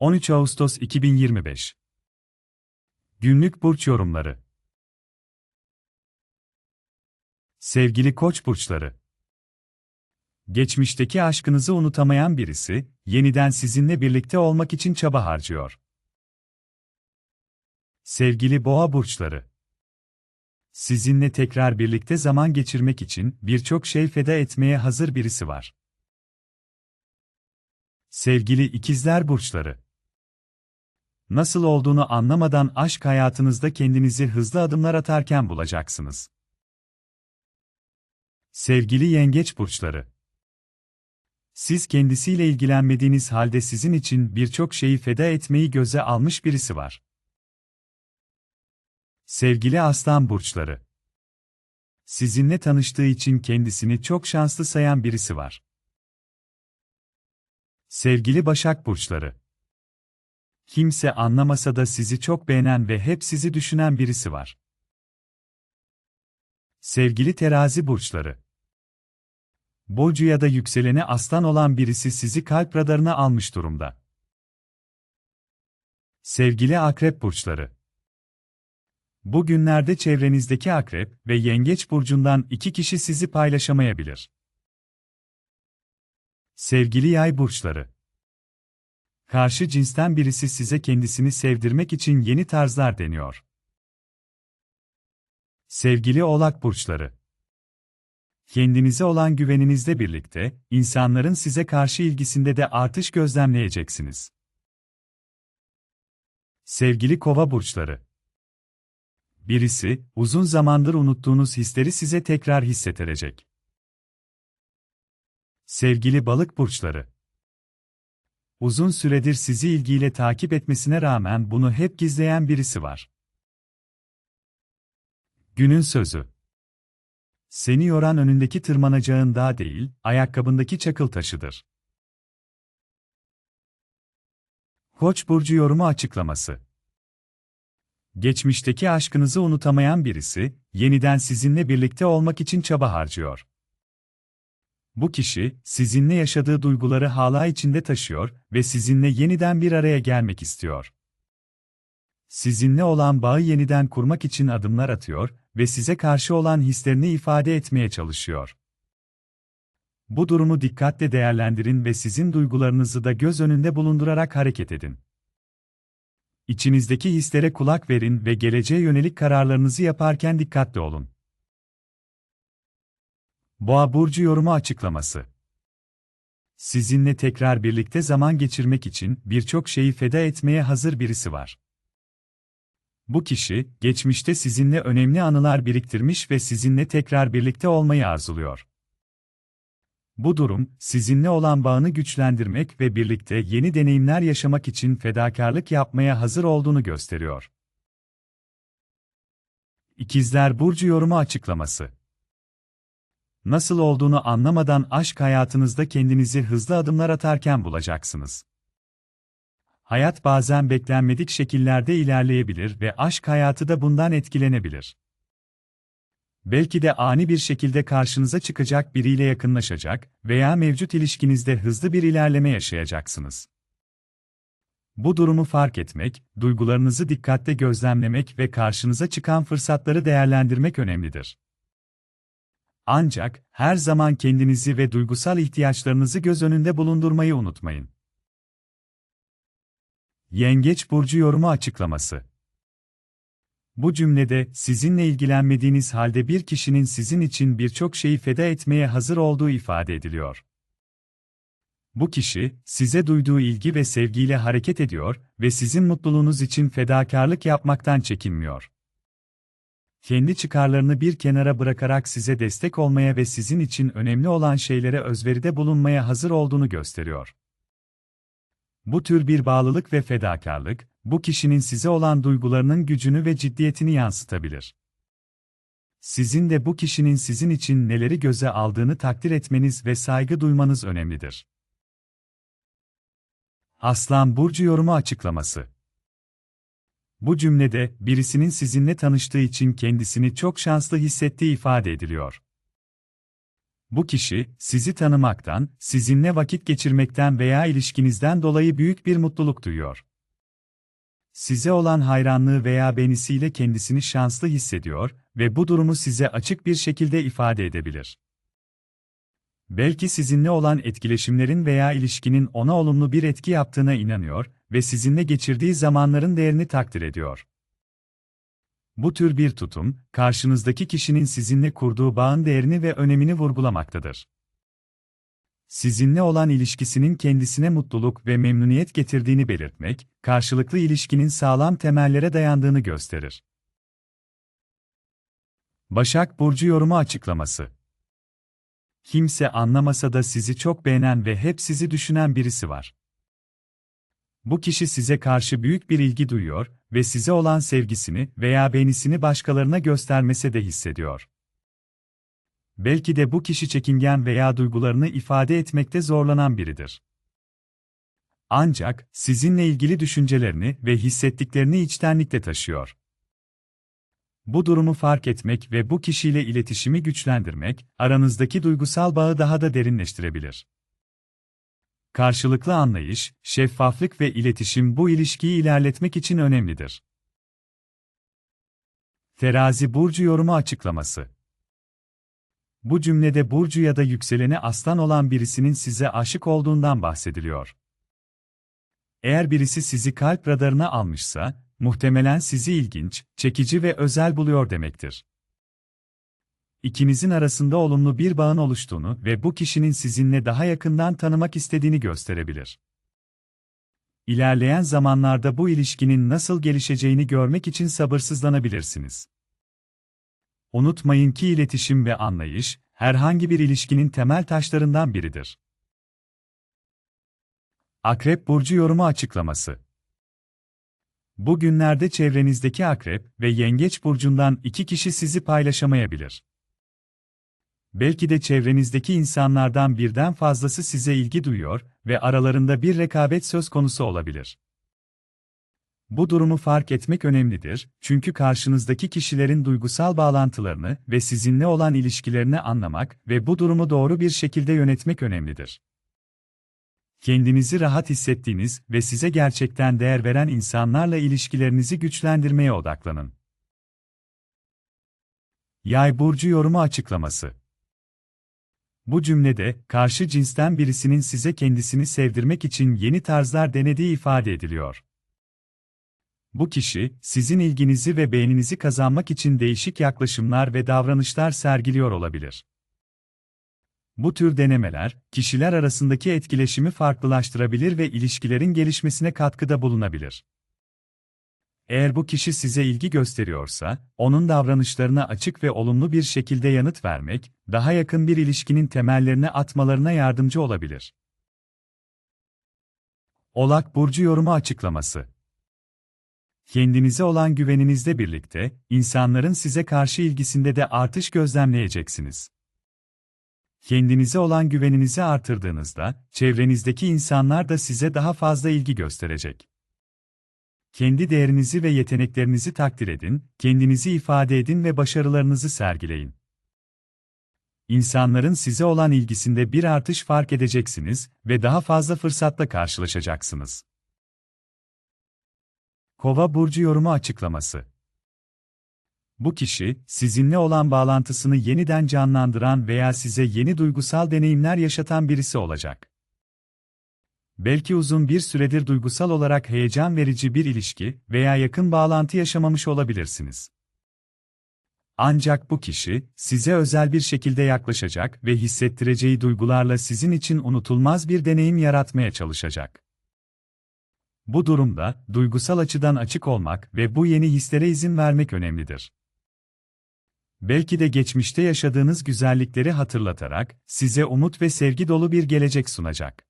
13 Ağustos 2025 Günlük burç yorumları Sevgili Koç burçları Geçmişteki aşkınızı unutamayan birisi, yeniden sizinle birlikte olmak için çaba harcıyor. Sevgili Boğa burçları Sizinle tekrar birlikte zaman geçirmek için birçok şey feda etmeye hazır birisi var. Sevgili ikizler burçları. Nasıl olduğunu anlamadan aşk hayatınızda kendinizi hızlı adımlar atarken bulacaksınız. Sevgili yengeç burçları. Siz kendisiyle ilgilenmediğiniz halde sizin için birçok şeyi feda etmeyi göze almış birisi var. Sevgili aslan burçları. Sizinle tanıştığı için kendisini çok şanslı sayan birisi var. Sevgili Başak Burçları Kimse anlamasa da sizi çok beğenen ve hep sizi düşünen birisi var. Sevgili Terazi Burçları Burcu ya da yükseleni aslan olan birisi sizi kalp radarına almış durumda. Sevgili Akrep Burçları Bugünlerde çevrenizdeki akrep ve yengeç burcundan iki kişi sizi paylaşamayabilir. Sevgili yay burçları. Karşı cinsten birisi size kendisini sevdirmek için yeni tarzlar deniyor. Sevgili oğlak burçları. Kendinize olan güveninizle birlikte, insanların size karşı ilgisinde de artış gözlemleyeceksiniz. Sevgili kova burçları. Birisi, uzun zamandır unuttuğunuz hisleri size tekrar hissettirecek. Sevgili balık burçları. Uzun süredir sizi ilgiyle takip etmesine rağmen bunu hep gizleyen birisi var. Günün sözü. Seni yoran önündeki tırmanacağın dağ değil, ayakkabındaki çakıl taşıdır. Koç burcu yorumu açıklaması. Geçmişteki aşkınızı unutamayan birisi, yeniden sizinle birlikte olmak için çaba harcıyor. Bu kişi, sizinle yaşadığı duyguları hala içinde taşıyor ve sizinle yeniden bir araya gelmek istiyor. Sizinle olan bağı yeniden kurmak için adımlar atıyor ve size karşı olan hislerini ifade etmeye çalışıyor. Bu durumu dikkatle değerlendirin ve sizin duygularınızı da göz önünde bulundurarak hareket edin. İçinizdeki hislere kulak verin ve geleceğe yönelik kararlarınızı yaparken dikkatli olun. Boğa burcu yorumu açıklaması. Sizinle tekrar birlikte zaman geçirmek için birçok şeyi feda etmeye hazır birisi var. Bu kişi, geçmişte sizinle önemli anılar biriktirmiş ve sizinle tekrar birlikte olmayı arzuluyor. Bu durum, sizinle olan bağını güçlendirmek ve birlikte yeni deneyimler yaşamak için fedakarlık yapmaya hazır olduğunu gösteriyor. İkizler Burcu yorumu açıklaması Nasıl olduğunu anlamadan aşk hayatınızda kendinizi hızlı adımlar atarken bulacaksınız. Hayat bazen beklenmedik şekillerde ilerleyebilir ve aşk hayatı da bundan etkilenebilir. Belki de ani bir şekilde karşınıza çıkacak biriyle yakınlaşacak veya mevcut ilişkinizde hızlı bir ilerleme yaşayacaksınız. Bu durumu fark etmek, duygularınızı dikkatle gözlemlemek ve karşınıza çıkan fırsatları değerlendirmek önemlidir. Ancak her zaman kendinizi ve duygusal ihtiyaçlarınızı göz önünde bulundurmayı unutmayın. Yengeç burcu yorumu açıklaması bu cümlede, sizinle ilgilenmediğiniz halde bir kişinin sizin için birçok şeyi feda etmeye hazır olduğu ifade ediliyor. Bu kişi, size duyduğu ilgi ve sevgiyle hareket ediyor ve sizin mutluluğunuz için fedakarlık yapmaktan çekinmiyor. Kendi çıkarlarını bir kenara bırakarak size destek olmaya ve sizin için önemli olan şeylere özveride bulunmaya hazır olduğunu gösteriyor. Bu tür bir bağlılık ve fedakarlık, bu kişinin size olan duygularının gücünü ve ciddiyetini yansıtabilir. Sizin de bu kişinin sizin için neleri göze aldığını takdir etmeniz ve saygı duymanız önemlidir. Aslan Burcu yorumu açıklaması Bu cümlede, birisinin sizinle tanıştığı için kendisini çok şanslı hissettiği ifade ediliyor. Bu kişi, sizi tanımaktan, sizinle vakit geçirmekten veya ilişkinizden dolayı büyük bir mutluluk duyuyor. Size olan hayranlığı veya beğenisiyle kendisini şanslı hissediyor ve bu durumu size açık bir şekilde ifade edebilir. Belki sizinle olan etkileşimlerin veya ilişkinin ona olumlu bir etki yaptığına inanıyor ve sizinle geçirdiği zamanların değerini takdir ediyor. Bu tür bir tutum, karşınızdaki kişinin sizinle kurduğu bağın değerini ve önemini vurgulamaktadır. Sizinle olan ilişkisinin kendisine mutluluk ve memnuniyet getirdiğini belirtmek, karşılıklı ilişkinin sağlam temellere dayandığını gösterir. Başak Burcu yorumu açıklaması Kimse anlamasa da sizi çok beğenen ve hep sizi düşünen birisi var. Bu kişi size karşı büyük bir ilgi duyuyor ve size olan sevgisini veya beğenisini başkalarına göstermese de hissediyor. Belki de bu kişi çekingen veya duygularını ifade etmekte zorlanan biridir. Ancak sizinle ilgili düşüncelerini ve hissettiklerini içtenlikle taşıyor. Bu durumu fark etmek ve bu kişiyle iletişimi güçlendirmek, aranızdaki duygusal bağı daha da derinleştirebilir. Karşılıklı anlayış, şeffaflık ve iletişim bu ilişkiyi ilerletmek için önemlidir. Terazi burcu yorumu açıklaması. Bu cümlede burcu ya da yükseleni aslan olan birisinin size aşık olduğundan bahsediliyor. Eğer birisi sizi kalp radarına almışsa, muhtemelen sizi ilginç, çekici ve özel buluyor demektir. İkinizin arasında olumlu bir bağın oluştuğunu ve bu kişinin sizinle daha yakından tanımak istediğini gösterebilir. İlerleyen zamanlarda bu ilişkinin nasıl gelişeceğini görmek için sabırsızlanabilirsiniz. Unutmayın ki iletişim ve anlayış, herhangi bir ilişkinin temel taşlarından biridir. Akrep Burcu Yorumu Açıklaması Bugünlerde çevrenizdeki akrep ve yengeç burcundan iki kişi sizi paylaşamayabilir. Belki de çevrenizdeki insanlardan birden fazlası size ilgi duyuyor ve aralarında bir rekabet söz konusu olabilir. Bu durumu fark etmek önemlidir, çünkü karşınızdaki kişilerin duygusal bağlantılarını ve sizinle olan ilişkilerini anlamak ve bu durumu doğru bir şekilde yönetmek önemlidir. Kendinizi rahat hissettiğiniz ve size gerçekten değer veren insanlarla ilişkilerinizi güçlendirmeye odaklanın. Yay burcu yorumu açıklaması bu cümlede, karşı cinsten birisinin size kendisini sevdirmek için yeni tarzlar denediği ifade ediliyor. Bu kişi, sizin ilginizi ve beğeninizi kazanmak için değişik yaklaşımlar ve davranışlar sergiliyor olabilir. Bu tür denemeler, kişiler arasındaki etkileşimi farklılaştırabilir ve ilişkilerin gelişmesine katkıda bulunabilir. Eğer bu kişi size ilgi gösteriyorsa, onun davranışlarına açık ve olumlu bir şekilde yanıt vermek, daha yakın bir ilişkinin temellerini atmalarına yardımcı olabilir. Olak Burcu Yorumu Açıklaması Kendinize olan güveninizle birlikte, insanların size karşı ilgisinde de artış gözlemleyeceksiniz. Kendinize olan güveninizi artırdığınızda, çevrenizdeki insanlar da size daha fazla ilgi gösterecek. Kendi değerinizi ve yeteneklerinizi takdir edin, kendinizi ifade edin ve başarılarınızı sergileyin. İnsanların size olan ilgisinde bir artış fark edeceksiniz ve daha fazla fırsatla karşılaşacaksınız. Kova burcu yorumu açıklaması. Bu kişi, sizinle olan bağlantısını yeniden canlandıran veya size yeni duygusal deneyimler yaşatan birisi olacak belki uzun bir süredir duygusal olarak heyecan verici bir ilişki veya yakın bağlantı yaşamamış olabilirsiniz. Ancak bu kişi, size özel bir şekilde yaklaşacak ve hissettireceği duygularla sizin için unutulmaz bir deneyim yaratmaya çalışacak. Bu durumda, duygusal açıdan açık olmak ve bu yeni hislere izin vermek önemlidir. Belki de geçmişte yaşadığınız güzellikleri hatırlatarak, size umut ve sevgi dolu bir gelecek sunacak.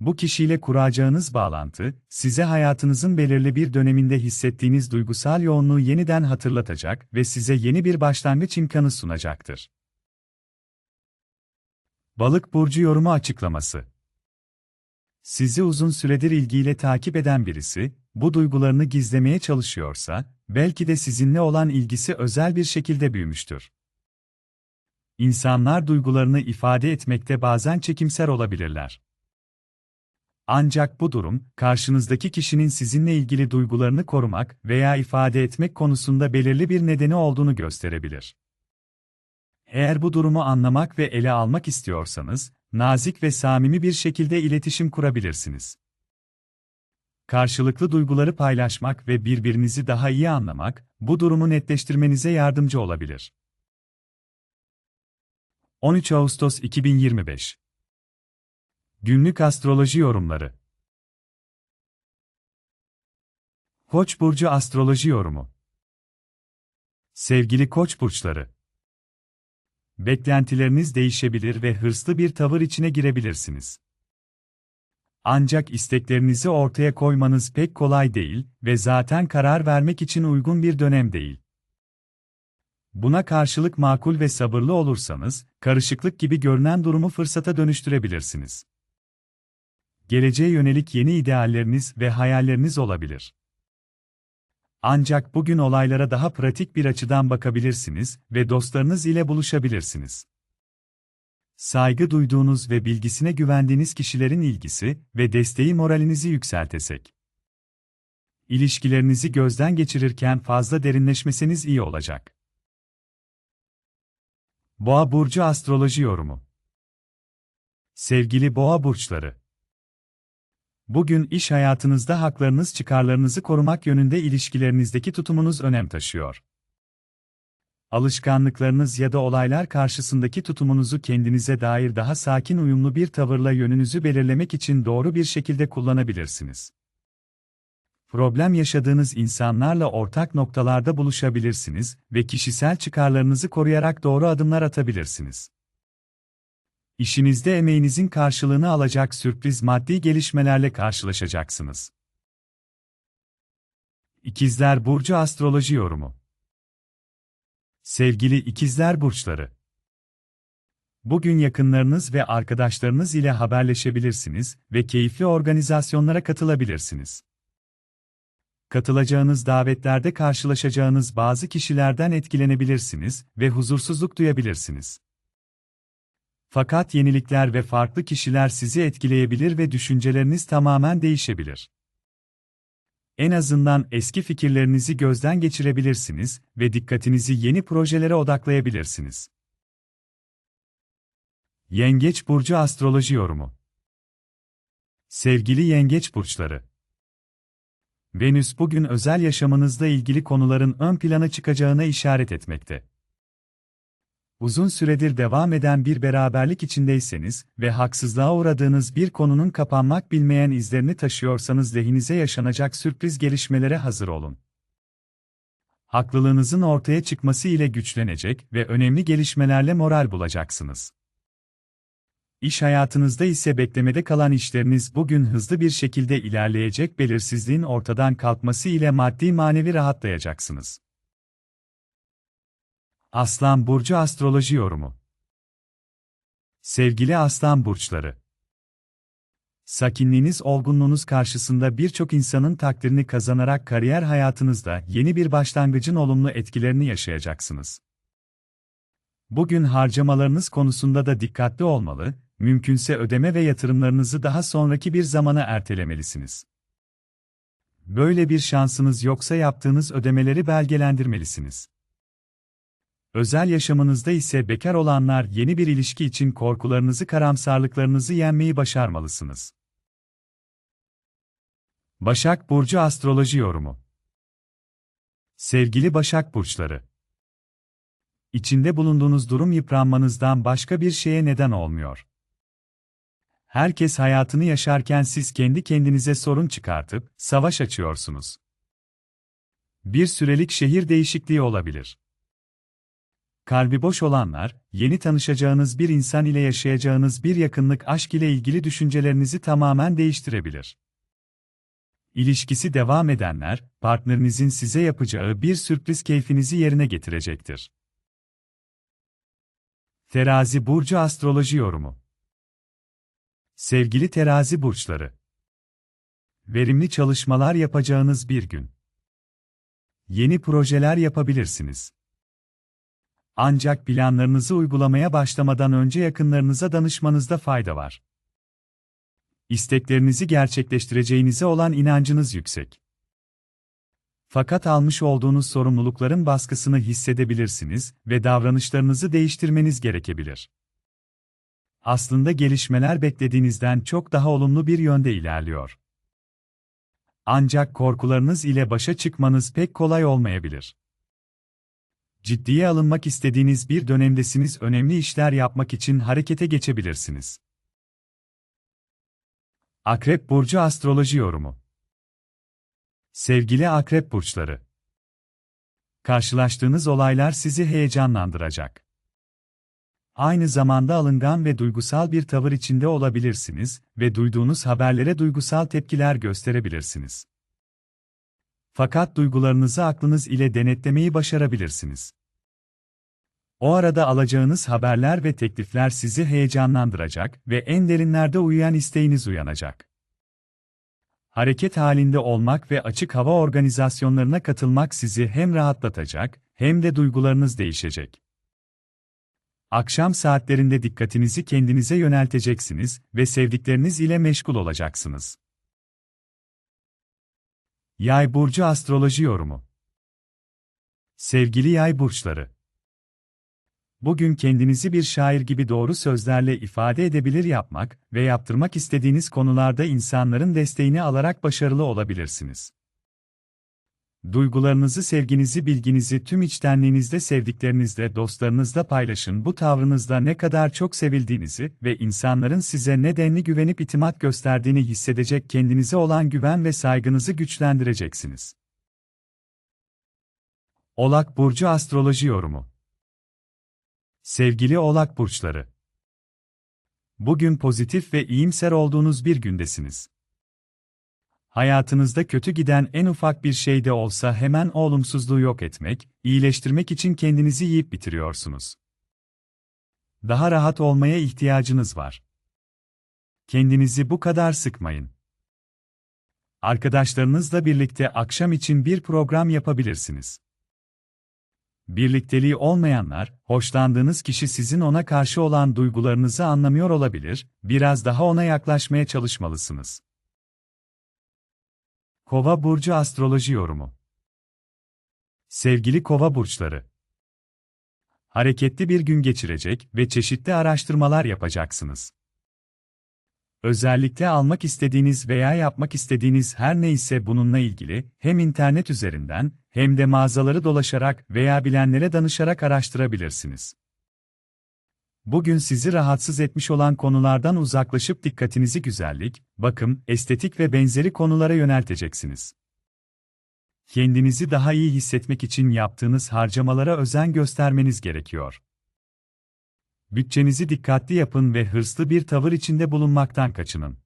Bu kişiyle kuracağınız bağlantı, size hayatınızın belirli bir döneminde hissettiğiniz duygusal yoğunluğu yeniden hatırlatacak ve size yeni bir başlangıç imkanı sunacaktır. Balık burcu yorumu açıklaması. Sizi uzun süredir ilgiyle takip eden birisi, bu duygularını gizlemeye çalışıyorsa, belki de sizinle olan ilgisi özel bir şekilde büyümüştür. İnsanlar duygularını ifade etmekte bazen çekimser olabilirler. Ancak bu durum, karşınızdaki kişinin sizinle ilgili duygularını korumak veya ifade etmek konusunda belirli bir nedeni olduğunu gösterebilir. Eğer bu durumu anlamak ve ele almak istiyorsanız, nazik ve samimi bir şekilde iletişim kurabilirsiniz. Karşılıklı duyguları paylaşmak ve birbirinizi daha iyi anlamak, bu durumu netleştirmenize yardımcı olabilir. 13 Ağustos 2025 Günlük Astroloji Yorumları Koç burcu astroloji yorumu. Sevgili Koç burçları, beklentileriniz değişebilir ve hırslı bir tavır içine girebilirsiniz. Ancak isteklerinizi ortaya koymanız pek kolay değil ve zaten karar vermek için uygun bir dönem değil. Buna karşılık makul ve sabırlı olursanız, karışıklık gibi görünen durumu fırsata dönüştürebilirsiniz. Geleceğe yönelik yeni idealleriniz ve hayalleriniz olabilir. Ancak bugün olaylara daha pratik bir açıdan bakabilirsiniz ve dostlarınız ile buluşabilirsiniz. Saygı duyduğunuz ve bilgisine güvendiğiniz kişilerin ilgisi ve desteği moralinizi yükseltesek. İlişkilerinizi gözden geçirirken fazla derinleşmeseniz iyi olacak. Boğa burcu astroloji yorumu. Sevgili Boğa burçları, Bugün iş hayatınızda haklarınız çıkarlarınızı korumak yönünde ilişkilerinizdeki tutumunuz önem taşıyor. Alışkanlıklarınız ya da olaylar karşısındaki tutumunuzu kendinize dair daha sakin uyumlu bir tavırla yönünüzü belirlemek için doğru bir şekilde kullanabilirsiniz. Problem yaşadığınız insanlarla ortak noktalarda buluşabilirsiniz ve kişisel çıkarlarınızı koruyarak doğru adımlar atabilirsiniz. İşinizde emeğinizin karşılığını alacak sürpriz maddi gelişmelerle karşılaşacaksınız. İkizler Burcu Astroloji Yorumu Sevgili İkizler Burçları Bugün yakınlarınız ve arkadaşlarınız ile haberleşebilirsiniz ve keyifli organizasyonlara katılabilirsiniz. Katılacağınız davetlerde karşılaşacağınız bazı kişilerden etkilenebilirsiniz ve huzursuzluk duyabilirsiniz. Fakat yenilikler ve farklı kişiler sizi etkileyebilir ve düşünceleriniz tamamen değişebilir. En azından eski fikirlerinizi gözden geçirebilirsiniz ve dikkatinizi yeni projelere odaklayabilirsiniz. Yengeç burcu astroloji yorumu. Sevgili yengeç burçları, Venüs bugün özel yaşamınızla ilgili konuların ön plana çıkacağına işaret etmekte. Uzun süredir devam eden bir beraberlik içindeyseniz ve haksızlığa uğradığınız bir konunun kapanmak bilmeyen izlerini taşıyorsanız lehinize yaşanacak sürpriz gelişmelere hazır olun. Haklılığınızın ortaya çıkması ile güçlenecek ve önemli gelişmelerle moral bulacaksınız. İş hayatınızda ise beklemede kalan işleriniz bugün hızlı bir şekilde ilerleyecek belirsizliğin ortadan kalkması ile maddi manevi rahatlayacaksınız. Aslan Burcu Astroloji Yorumu Sevgili Aslan Burçları Sakinliğiniz, olgunluğunuz karşısında birçok insanın takdirini kazanarak kariyer hayatınızda yeni bir başlangıcın olumlu etkilerini yaşayacaksınız. Bugün harcamalarınız konusunda da dikkatli olmalı, mümkünse ödeme ve yatırımlarınızı daha sonraki bir zamana ertelemelisiniz. Böyle bir şansınız yoksa yaptığınız ödemeleri belgelendirmelisiniz. Özel yaşamınızda ise bekar olanlar yeni bir ilişki için korkularınızı, karamsarlıklarınızı yenmeyi başarmalısınız. Başak Burcu Astroloji Yorumu Sevgili Başak Burçları İçinde bulunduğunuz durum yıpranmanızdan başka bir şeye neden olmuyor. Herkes hayatını yaşarken siz kendi kendinize sorun çıkartıp savaş açıyorsunuz. Bir sürelik şehir değişikliği olabilir. Kalbi boş olanlar, yeni tanışacağınız bir insan ile yaşayacağınız bir yakınlık aşk ile ilgili düşüncelerinizi tamamen değiştirebilir. İlişkisi devam edenler, partnerinizin size yapacağı bir sürpriz keyfinizi yerine getirecektir. Terazi Burcu Astroloji Yorumu Sevgili terazi burçları, verimli çalışmalar yapacağınız bir gün. Yeni projeler yapabilirsiniz. Ancak planlarınızı uygulamaya başlamadan önce yakınlarınıza danışmanızda fayda var. İsteklerinizi gerçekleştireceğinize olan inancınız yüksek. Fakat almış olduğunuz sorumlulukların baskısını hissedebilirsiniz ve davranışlarınızı değiştirmeniz gerekebilir. Aslında gelişmeler beklediğinizden çok daha olumlu bir yönde ilerliyor. Ancak korkularınız ile başa çıkmanız pek kolay olmayabilir. Ciddiye alınmak istediğiniz bir dönemdesiniz önemli işler yapmak için harekete geçebilirsiniz. Akrep Burcu Astroloji Yorumu Sevgili Akrep Burçları Karşılaştığınız olaylar sizi heyecanlandıracak. Aynı zamanda alıngan ve duygusal bir tavır içinde olabilirsiniz ve duyduğunuz haberlere duygusal tepkiler gösterebilirsiniz. Fakat duygularınızı aklınız ile denetlemeyi başarabilirsiniz. O arada alacağınız haberler ve teklifler sizi heyecanlandıracak ve en derinlerde uyuyan isteğiniz uyanacak. Hareket halinde olmak ve açık hava organizasyonlarına katılmak sizi hem rahatlatacak hem de duygularınız değişecek. Akşam saatlerinde dikkatinizi kendinize yönelteceksiniz ve sevdikleriniz ile meşgul olacaksınız. Yay burcu astroloji yorumu. Sevgili yay burçları, Bugün kendinizi bir şair gibi doğru sözlerle ifade edebilir yapmak ve yaptırmak istediğiniz konularda insanların desteğini alarak başarılı olabilirsiniz. Duygularınızı, sevginizi, bilginizi tüm içtenliğinizde sevdiklerinizle, dostlarınızla paylaşın. Bu tavrınızda ne kadar çok sevildiğinizi ve insanların size nedenli güvenip itimat gösterdiğini hissedecek kendinize olan güven ve saygınızı güçlendireceksiniz. Olak Burcu Astroloji Yorumu Sevgili Oğlak Burçları Bugün pozitif ve iyimser olduğunuz bir gündesiniz. Hayatınızda kötü giden en ufak bir şey de olsa hemen o olumsuzluğu yok etmek, iyileştirmek için kendinizi yiyip bitiriyorsunuz. Daha rahat olmaya ihtiyacınız var. Kendinizi bu kadar sıkmayın. Arkadaşlarınızla birlikte akşam için bir program yapabilirsiniz. Birlikteliği olmayanlar, hoşlandığınız kişi sizin ona karşı olan duygularınızı anlamıyor olabilir, biraz daha ona yaklaşmaya çalışmalısınız. Kova burcu astroloji yorumu. Sevgili Kova burçları, hareketli bir gün geçirecek ve çeşitli araştırmalar yapacaksınız. Özellikle almak istediğiniz veya yapmak istediğiniz her neyse bununla ilgili hem internet üzerinden hem de mağazaları dolaşarak veya bilenlere danışarak araştırabilirsiniz. Bugün sizi rahatsız etmiş olan konulardan uzaklaşıp dikkatinizi güzellik, bakım, estetik ve benzeri konulara yönelteceksiniz. Kendinizi daha iyi hissetmek için yaptığınız harcamalara özen göstermeniz gerekiyor. Bütçenizi dikkatli yapın ve hırslı bir tavır içinde bulunmaktan kaçının.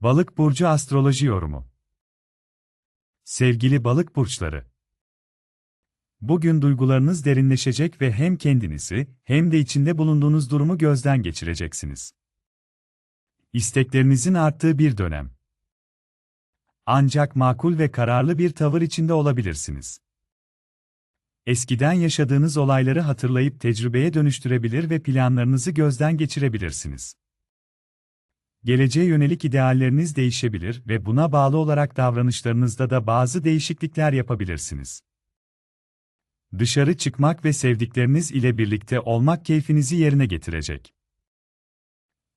Balık burcu astroloji yorumu. Sevgili balık burçları, Bugün duygularınız derinleşecek ve hem kendinizi hem de içinde bulunduğunuz durumu gözden geçireceksiniz. İsteklerinizin arttığı bir dönem. Ancak makul ve kararlı bir tavır içinde olabilirsiniz. Eskiden yaşadığınız olayları hatırlayıp tecrübeye dönüştürebilir ve planlarınızı gözden geçirebilirsiniz. Geleceğe yönelik idealleriniz değişebilir ve buna bağlı olarak davranışlarınızda da bazı değişiklikler yapabilirsiniz. Dışarı çıkmak ve sevdikleriniz ile birlikte olmak keyfinizi yerine getirecek.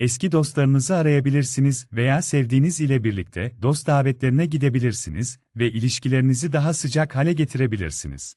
Eski dostlarınızı arayabilirsiniz veya sevdiğiniz ile birlikte dost davetlerine gidebilirsiniz ve ilişkilerinizi daha sıcak hale getirebilirsiniz.